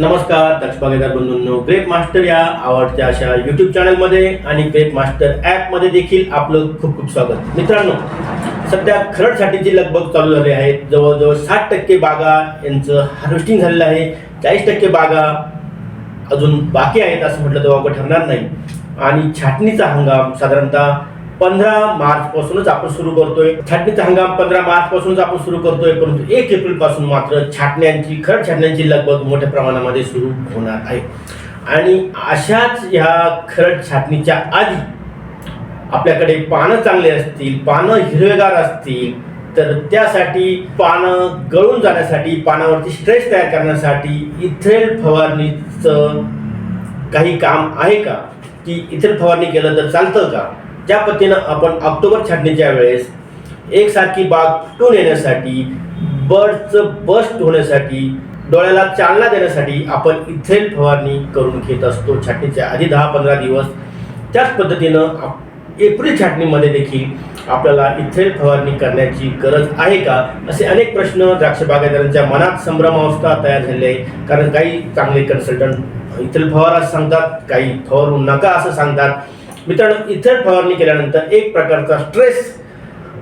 नमस्कार दक्ष बागेदार बंधूंनो. Grep master या आवडत्या अशा युट्यूब चॅनलमध्ये आणि ग्रेप मास्टर ॲपमध्ये देखील आपलं खूप खूप स्वागत. मित्रांनो सध्या खरडसाठीची लगबग चालू झाली आहे. जवळजवळ साठ टक्के बागा यांचं हार्वेस्टिंग झालेलं आहे. चाळीस टक्के बागा अजून बाकी आहेत असं म्हटलं तर वावगं ठरणार नाही. आणि छाटणीचा हंगाम साधारणतः पंधरा मार्च पासूनच आपण सुरू करतोय. छाटणीचा हंगाम पंधरा मार्च पासूनच आपण सुरू करतोय परंतु एक एप्रिलपासून मात्र छाटण्यांची खरड छाटण्यांची लगबग मोठ्या प्रमाणामध्ये सुरू होणार आहे. आणि अशाच ह्या खरड छाटणीच्या आधी आपल्याकडे पानं चांगले असतील पानं हिरवेगार असतील तर त्यासाठी पानं गळून जाण्यासाठी पानावरती स्ट्रेस तयार करण्यासाठी इथेल फवारणीचं काही काम आहे का? की इथेल फवारणी केलं तर चालतं का? ज्या पद्धतीनं आपण ऑक्टोबर छाटणीच्या वेळेस एकसारखी बाग टून येण्यासाठी बर्डचं बस्ट होण्यासाठी डोळ्याला चालना देण्यासाठी आपण इथेल फवारणी करून घेत असतो. छाटणीच्या आधी दहा पंधरा दिवस. त्याच पद्धतीनं आप- एप्रिल छाटणीमध्ये देखील आपल्याला इथेल फवारणी करण्याची गरज आहे का? असे अनेक प्रश्न द्राक्ष बागायतदारांच्या मनात संभ्रमावस्था तयार झालेली आहे. कारण काही चांगले कन्सल्टंट इथेल फवारा सांगतात काही फवारू नका असं सांगतात. मित्रांनो इथेल फवारणी केल्यानंतर एक प्रकारचा स्ट्रेस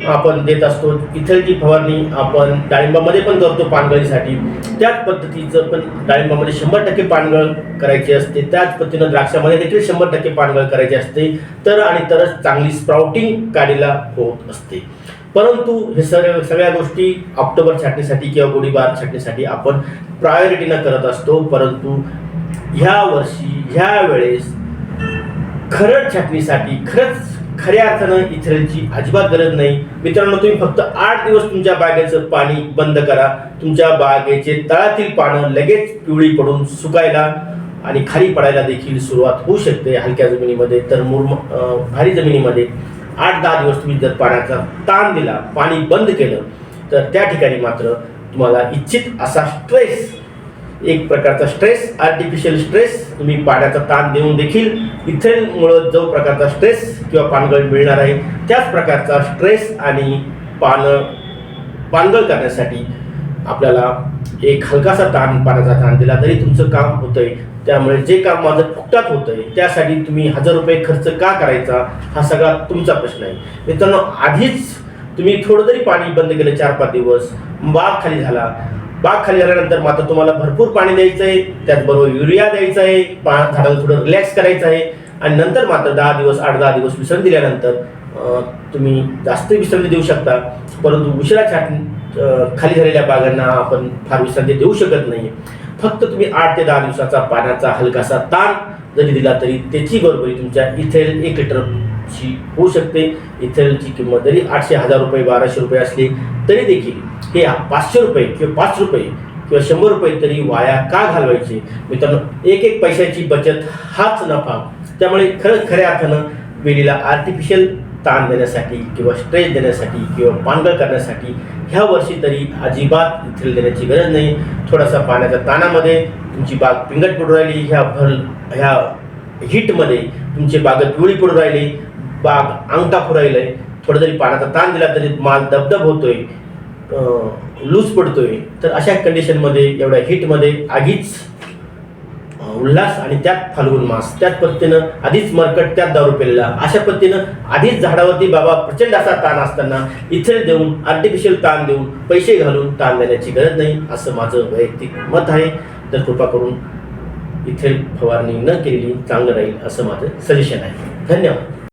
आपण देत असतो. इथेलची फवारणी आपण डाळिंबामध्ये पण करतो पानगळीसाठी त्याच पद्धतीचं पण डाळिंबामध्ये शंभर टक्के पानगळ करायची असते. त्याच पद्धतीनं द्राक्षामध्ये देखील शंभर टक्के पानगळ करायची असते. तर आणि तरच चांगली स्प्राउटिंग काढीला होत असते. परंतु हे सगळ्या सगळ्या गोष्टी ऑक्टोबर छाटणीसाठी किंवा गोळीबार छाटणीसाठी आपण प्रायोरिटीनं करत असतो. परंतु ह्या वर्षी ह्या वेळेस खरड छाटणीसाठी खरंच खऱ्या अर्थानं इथेलची अजिबात गरज नाही. मित्रांनो तुम्ही फक्त आठ दिवस तुमच्या बागेचं पाणी बंद करा. तुमच्या बागेचे तळातील पानं लगेच पिवळी पडून सुकायला आणि खाली पडायला देखील सुरुवात होऊ शकते हलक्या जमिनीमध्ये. तर मुरम भारी जमिनीमध्ये आठ दहा दिवस तुम्ही जर पाण्याचा ताण दिला पाणी बंद केलं तर त्या ठिकाणी मात्र तुम्हाला इच्छित असा स्ट्रेस एक प्रकारचा स्ट्रेस आर्टिफिशियल स्ट्रेस तुम्ही पाण्याचा ताण देऊन देखील इथेनमुळं जो प्रकारचा स्ट्रेस किंवा पानगळ मिळणार आहे त्याच प्रकारचा स्ट्रेस आणि पानं पानगळ करण्यासाठी आपल्याला एक हलकासा ताण पाण्याचा ताण दिला तरी तुमचं काम होतंय. त्यामुळे जे काम माझं फुकटात होतंय त्यासाठी तुम्ही हजार रुपये खर्च का करायचा हा सगळा तुमचा प्रश्न आहे. मित्रांनो आधीच तुम्ही थोडं जरी पाणी बंद केलं चार पाच दिवस बाग खाली झाला बाग खाली झाल्यानंतर मात्र तुम्हाला भरपूर पाणी द्यायचं आहे त्याचबरोबर युरिया द्यायचं आहे पा झाडाला थोडं रिलॅक्स करायचं आहे आणि नंतर मात्र दहा दिवस आठ दहा दिवस विश्रांती दिल्यानंतर तुम्ही जास्त विश्रांती देऊ शकता. परंतु उशिरा छाट खाली झालेल्या बागांना आपण फार विश्रांती देऊ शकत नाही फक्त तुम्ही आठ ते दहा दिवसाचा पाण्याचा हलकासा ताण जरी दिला तरी त्याची बरोबरी तुमच्या इथेल एक ची होऊ शकते. इथेनॉलची किंमत जरी आठशे हजार रुपये बाराशे रुपये असली तरी देखील हे पाचशे रुपये किंवा पाच रुपये किंवा शंभर रुपये तरी वाया का घालवायचे? मित्रांनो एक एक पैशाची बचत हाच नफा. त्यामुळे खरं खऱ्या अर्थानं वेलीला आर्टिफिशियल ताण देण्यासाठी किंवा स्ट्रेस देण्यासाठी किंवा पानगळ करण्यासाठी ह्या वर्षी तरी अजिबात इथेल देण्याची गरज नाही. थोडासा पाण्याच्या ताणामध्ये तुमची बाग पिंगट पडू राहिली ह्या भर ह्या हिटमध्ये तुमची बाग पिवळी पडू राहिली. बाग अंगठा आहे थोडं जरी पाण्याचा ताण दिला तरी माल दबदब होतोय. लूज पडतोय. तर अशा कंडिशनमध्ये एवढ्या हिटमध्ये आगीच उल्हास आणि त्यात फाल्गुन मास. त्याच पद्धतीनं आधीच मरकट त्यात दारू पेलेला. अशा पद्धतीनं आधीच झाडावरती बाबा प्रचंड असा ताण असताना इथे देऊन आर्टिफिशियल ताण देऊन पैसे घालून ताण देण्याची गरज नाही असं माझं वैयक्तिक मत आहे. तर कृपा करून इथे फवारणी न केलेली चांगलं राहील असं माझं सजेशन आहे. धन्यवाद.